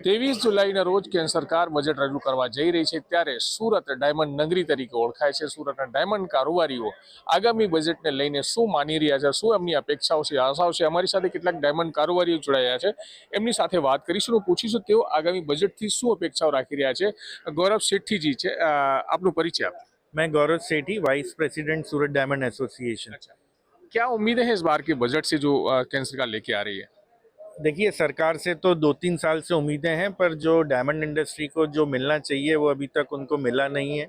ત્રેવીસ જુલાઈના રોજ કેન્દ્ર સરકાર બજેટ રજૂ કરવા જઈ રહી છે ત્યારે સુરત ડાયમંડ નગરી તરીકે ઓળખાય છે સુરતના ડાયમંડ કારોબારીઓ આગામી બજેટને લઈને શું માની રહ્યા છે શું એમની અપેક્ષાઓ છે આશાઓ છે અમારી સાથે કેટલાક ડાયમંડ કારોબારીઓ જોડાયા છે એમની સાથે વાત કરીશું અને પૂછીશું તેઓ આગામી બજેટથી શું અપેક્ષાઓ રાખી રહ્યા છે ગૌરવ શેઠીજી છે અ, આપનો પરિચય આપો मैं Gaurav Sethi vice president Surat diamond association क्या उम्मीद है इस बार के बजट से जो अ, केंद्र सरकार लेके आ रही है देखिए, सरकार से तो दो तीन साल से उम्मीदें हैं, पर जो डायमंड इंडस्ट्री को जो मिलना चाहिए, वो अभी तक उनको मिला नहीं है।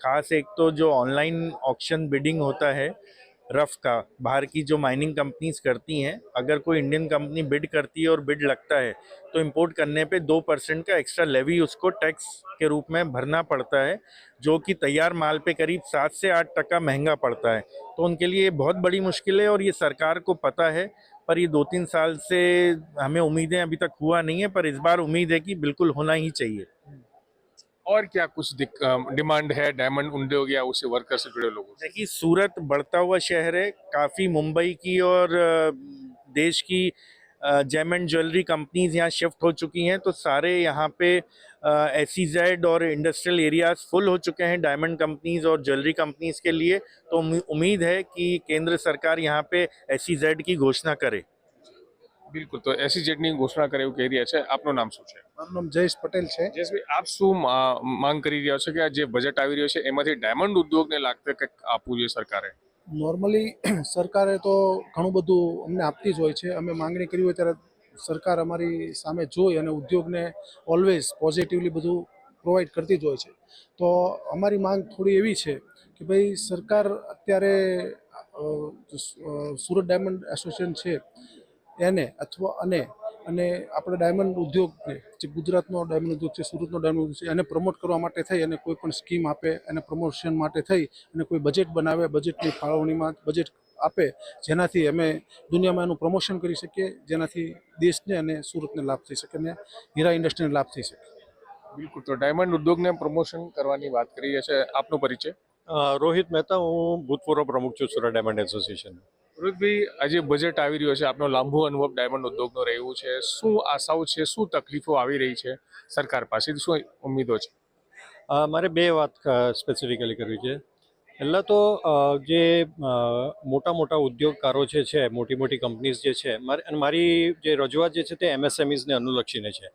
खास एक तो जो ऑनलाइन ऑक्शन बिडिंग होता है, रफ का, बाहर की जो माइनिंग कंपनीज़ करती हैं, अगर कोई इंडियन कंपनी बिड करती है और बिड लगता है तो इंपोर्ट करने पे दो परसेंट का एक्स्ट्रा लेवी उसको टैक्स के रूप में भरना पड़ता है, जो कि तैयार माल पे करीब सात से आठ टका महँगा पड़ता है। तो उनके लिए बहुत बड़ी मुश्किल है और ये सरकार को पता है पर ये दो तीन साल से हमें उम्मीदें अभी तक हुआ नहीं है पर इस बार उम्मीद है कि बिल्कुल होना ही चाहिए। और क्या कुछ डिमांड है डायमंड उद्योग या उससे वर्कर से जुड़े लोगों देखिए सूरत बढ़ता हुआ शहर है काफ़ी मुंबई की और देश की जेम एंड ज्वेलरी कंपनीज़ यहाँ शिफ्ट हो चुकी हैं तो सारे यहाँ पे एस जेड और इंडस्ट्रियल एरियाज फुल हो चुके हैं डायमंड कंपनीज और ज्वेलरी कंपनीज के लिए तो उम्मी- उम्मीद है कि केंद्र सरकार यहाँ पे एस जेड की घोषणा करे બિલકુલ તો એસી જેટની ઘોષણા કરે એવું કહી રહ્યા છે આપનું નામ શું છે મારું નામ જયેશ પટેલ છે જયેશભાઈ આપ શું મા- માંગ કરી રહ્યા છો કે આ જે બજેટ આવી રહ્યો છે એમાંથી ડાયમંડ ઉદ્યોગને લાગતું કંઈક આપવું જોઈએ સરકારે નોર્મલી સરકારે તો ઘણું બધું અમને આપતી જ હોય છે અમે માંગણી કરી હોય ત્યારે સરકાર અમારી સામે જોઈ અને ઉદ્યોગને ઓલવેઝ પોઝિટિવલી બધું પ્રોવાઈડ કરતી જ હોય છે. તો અમારી માંગ થોડી એવી છે કે ભાઈ સરકાર અત્યારે સુરત ડાયમંડ એસોસિએશન છે, એને અથવા અને અને આપણે ડાયમંડ ઉદ્યોગને જે ગુજરાતનો ડાયમંડ ઉદ્યોગ છે સુરતનો ડાયમંડ ઉદ્યોગ છે એને પ્રમોટ કરવા માટે થઈ અને કોઈ પણ સ્કીમ આપે અને પ્રમોશન માટે થઈ અને કોઈ બજેટ બનાવે બજેટની ફાળવણીમાં બજેટ આપે જેનાથી અમે દુનિયામાં એનું પ્રમોશન કરી શકીએ જેનાથી દેશને અને સુરતને લાભ થઈ શકે અને હીરા ઇન્ડસ્ટ્રીને લાભ થઈ શકે. બિલકુલ તો ડાયમંડ ઉદ્યોગને પ્રમોશન કરવાની વાત કરી છીએ છે આપનો પરિચય? રોહિત મહેતા હું ભૂતપૂર્વ પ્રમુખ છું સુરત ડાયમંડ એસોસિએશન રોહિતભાઈ આજે બજેટ આવી રહ્યો છે, આપનો લાંબો અનુભવ ડાયમંડ ઉદ્યોગનો રહ્યો છે, શું આશાઓ છે, શું તકલીફો આવી રહી છે સરકાર પાસેથી, શું ઉમ્મીદો છે? મારે બે વાત સ્પેસિફિકલી કરવી છે. પહેલાં તો જે મોટા મોટા ઉદ્યોગકારો જે છે, મોટી મોટી કંપનીઝ જે છે અને મારી જે રજૂઆત જે છે તે એમએસએમઈઝને અનુલક્ષીને છે.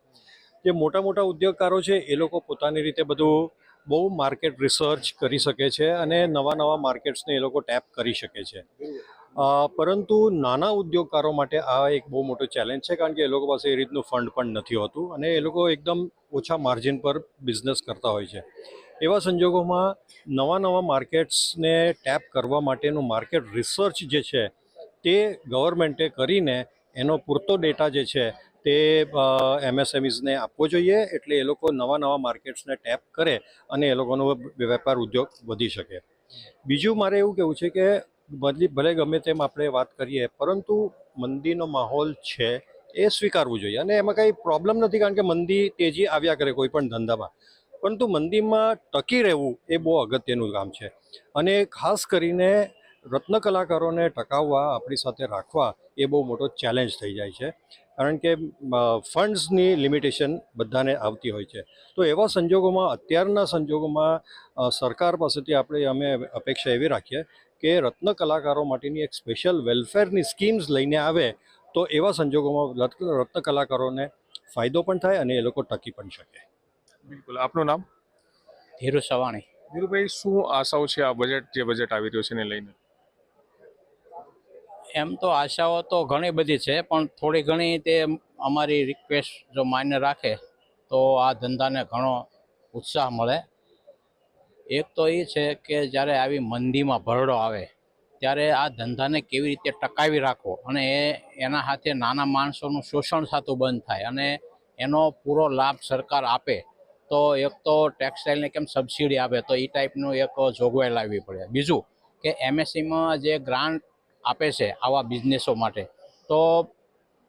જે મોટા મોટા ઉદ્યોગકારો છે, એ લોકો પોતાની રીતે બધું બહુ માર્કેટ રિસર્ચ કરી શકે છે અને નવા નવા માર્કેટ્સને એ લોકો ટેપ કરી શકે છે. પરંતુ નાના ઉદ્યોગકારો માટે આ એક બહુ મોટો ચેલેન્જ છે, કારણ કે એ લોકો પાસે એ રીતનું ફંડ પણ નથી હોતું અને એ લોકો એકદમ ઓછા માર્જિન પર બિઝનેસ કરતા હોય છે. એવા સંજોગોમાં નવા નવા માર્કેટ્સને ટેપ કરવા માટેનું માર્કેટ રિસર્ચ જે છે, તે ગવર્મેન્ટે કરીને એનો પૂરતો ડેટા જે છે, તે એમએસએમઈઝને આપવો જોઈએ, એટલે એ લોકો નવા નવા માર્કેટ્સને ટેપ કરે અને એ લોકોનો વેપાર ઉદ્યોગ વધી શકે. બીજું મારે એવું કહેવું છે કે બદલી ભલે ગમે તેમ આપણે વાત કરીએ, પરંતુ મંદીનો માહોલ છે એ સ્વીકારવું જોઈએ. અને એમાં કંઈ પ્રોબ્લેમ નથી, કારણ કે મંદી તેજી આવ્યા કરે કોઈ પણ ધંધામાં. પરંતુ મંદીમાં ટકી રહેવું એ બહુ અગત્યનું કામ છે. અને ખાસ કરીને રત્ન કલાકારોને ટકાવવા, આપણી સાથે રાખવા એ બહુ મોટો ચેલેન્જ થઈ જાય છે. કારણ કે ફંડ્સની લિમિટેશન બધાને આવતી હોય છે. તો એવા સંજોગોમાં, અત્યારના સંજોગોમાં સરકાર પાસેથી આપણે અમે અપેક્ષા એવી રાખીએ કે રત્ન કલાકારો માટેની એક સ્પેશિયલ વેલફેરની સ્કીમ્સ લઈને આવે તો એવા સંજોગોમાં રત્ન કલાકારોને ફાયદો પણ થાય અને એ લોકો ટકી પણ શકે. બિલકુલ. આપનું નામ? ધીરુ સવાણી. ધીરુભાઈ શું આશાઓ છે આ બજેટ જે બજેટ આવી રહ્યું છે એને લઈને? એમ તો આશાઓ તો ઘણી બધી છે પણ થોડી ઘણી તે અમારી રિક્વેસ્ટ જો માન્ય રાખે તો આ ધંધાને ઘણો ઉત્સાહ મળે. એક તો એ છે કે જ્યારે આવી મંદીમાં ભરડો આવે, ત્યારે આ ધંધાને કેવી રીતે ટકાવી રાખવો અને એ એના હાથે નાના માણસોનું શોષણ થતું બંધ થાય અને એનો પૂરો લાભ સરકાર આપે, તો એક તો ટેક્સટાઇલને કેમ સબસિડી આપે, તો એ ટાઈપનું એક જોગવાઈ લાવવી પડે. બીજું કે એમએસસીમાં જે ગ્રાન્ટ આપે છે આવા બિઝનેસો માટે, તો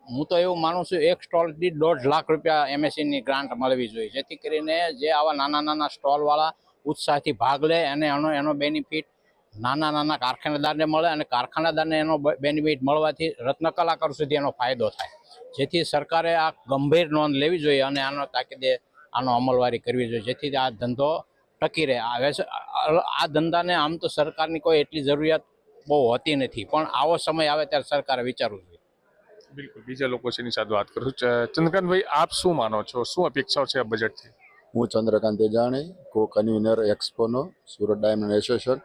હું તો એવું માનું છું એક સ્ટોલ દીઠ દોઢ લાખ રૂપિયા એમએસસીની ગ્રાન્ટ મળવી જોઈએ, જેથી કરીને જે આવા નાના નાના સ્ટોલવાળા ઉત્સાહથી ભાગ લે અને એનો એનો બેનિફિટ નાના નાના કારખાનેદારને મળે અને કારખાનેદારને એનો બેનિફિટ મળવાથી રત્ન કલાકાર સુધી એનો ફાયદો થાય. જેથી સરકારે આ ગંભીર નોંધ લેવી જોઈએ અને આનો તાકીદે આનો અમલવારી કરવી જોઈએ. જેથી આ ધંધો ટકી રહે. આ ધંધાને આમ તો સરકારની કોઈ એટલી જરૂરિયાત બહુ હોતી નથી, પણ આવો સમય આવે ત્યારે સરકારે વિચારવું જોઈએ. બિલકુલ. બીજા લોકો છે સાથે વાત કરું ચંદ્રકાંતભાઈ આપ શું માનો છો? શું અપેક્ષાઓ છે આ બજેટથી હું ચંદ્રકાંત તેજાણી કો કન્વીનર એક્સપોનો, સુરત ડાયમંડ એસોસિએશન.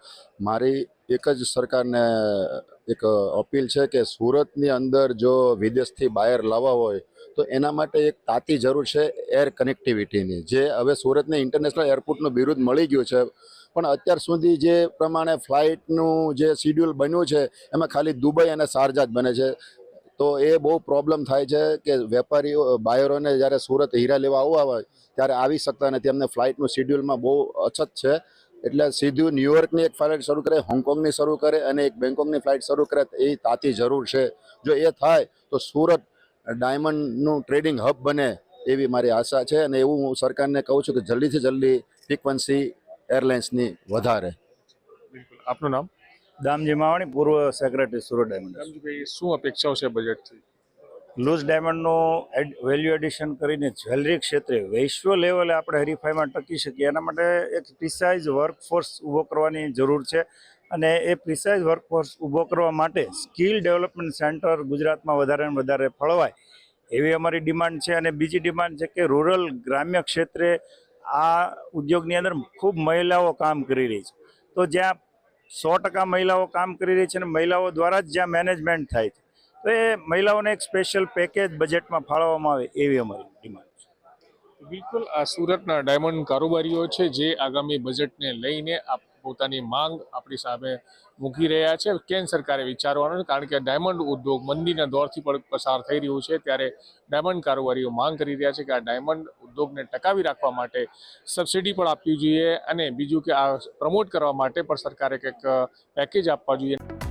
મારી એક જ સરકારને એક અપીલ છે કે સુરતની અંદર જો વિદેશથી બાયર લાવવા હોય, તો એના માટે એક તાતી જરૂર છે એર કનેક્ટિવિટીની. જે હવે સુરતને ઇન્ટરનેશનલ એરપોર્ટનું બિરુદ મળી ગયું છે. પણ અત્યાર સુધી જે પ્રમાણે ફ્લાઇટનું જે શિડ્યુલ બન્યું છે, એમાં ખાલી દુબઈ અને શારજા જ બને છે. તો એ બહુ પ્રોબ્લેમ થાય છે કે વેપારીઓ, બાયરોને જ્યારે સુરત હીરા લેવા આવવા હોય, ત્યારે આવી શકતા નથી. એમને ફ્લાઇટનું શિડ્યુલમાં બહુ અછત છે. એટલે સીધું ન્યુયોર્કની એક ફ્લાઇટ શરૂ કરે હોંગકોંગની શરૂ કરે અને એક બેંગકોકની ફ્લાઇટ શરૂ કરે એ તાતી જરૂર છે. જો એ થાય, તો સુરત ડાયમંડનું ટ્રેડિંગ હબ બને એવી મારી આશા છે અને એવું હું સરકારને કહું છું કે જલ્દીથી જલ્દી ફ્રિકવન્સી એરલાઇન્સની વધારે. બિલકુલ. આપનું નામ? દામજી માવાણી પૂર્વ સેક્રેટરી સુરત ડાયમંડ શું અપેક્ષાઓ છે બજેટથી લૂઝ ડાયમંડનું વેલ્યુ એડિશન કરીને જ્વેલરી ક્ષેત્રે વૈશ્વ લેવલે આપણે હરીફાઈમાં ટકી શકીએ. એના માટે એક પ્રિસાઇઝ વર્કફોર્સ ઊભો કરવાની જરૂર છે અને એ પ્રિસાઇઝ વર્કફોર્સ ઊભો કરવા માટે સ્કિલ ડેવલપમેન્ટ સેન્ટર ગુજરાતમાં વધારે ને વધારે ફળવાય એવી અમારી ડિમાન્ડ છે. અને બીજી ડિમાન્ડ છે કે રૂરલ ગ્રામ્ય ક્ષેત્રે આ ઉદ્યોગની અંદર ખૂબ મહિલાઓ કામ કરી રહી છે. તો જ્યાં સો ટકા મહિલાઓ કામ કરી રહી છે અને મહિલાઓ દ્વારા જ જ્યાં મેનેજમેન્ટ થાય છે. તો એ મહિલાઓને એક સ્પેશિયલ પેકેજ બજેટમાં ફાળવવામાં આવે એવી અમારી ડિમાન્ડ છે. બિલકુલ, આ સુરતના ડાયમંડ કારોબારીઓ છે જે આગામી બજેટને લઈને આ પોતાની માંગ આપણી સામે મૂકી રહ્યા છે. કેન્દ્ર સરકારે વિચારવાનું કારણ કે ડાયમંડ ઉદ્યોગ મંદીના દોરથી પણ પસાર થઈ રહ્યું છે. ત્યારે ડાયમંડ કારોબારીઓ માંગ કરી રહ્યા છે કે આ ડાયમંડ ઉદ્યોગને ટકાવી રાખવા માટે સબસિડી પણ આપવી જોઈએ અને બીજું કે આ પ્રમોટ કરવા માટે પણ સરકારે કંઈક પેકેજ આપવા જોઈએ.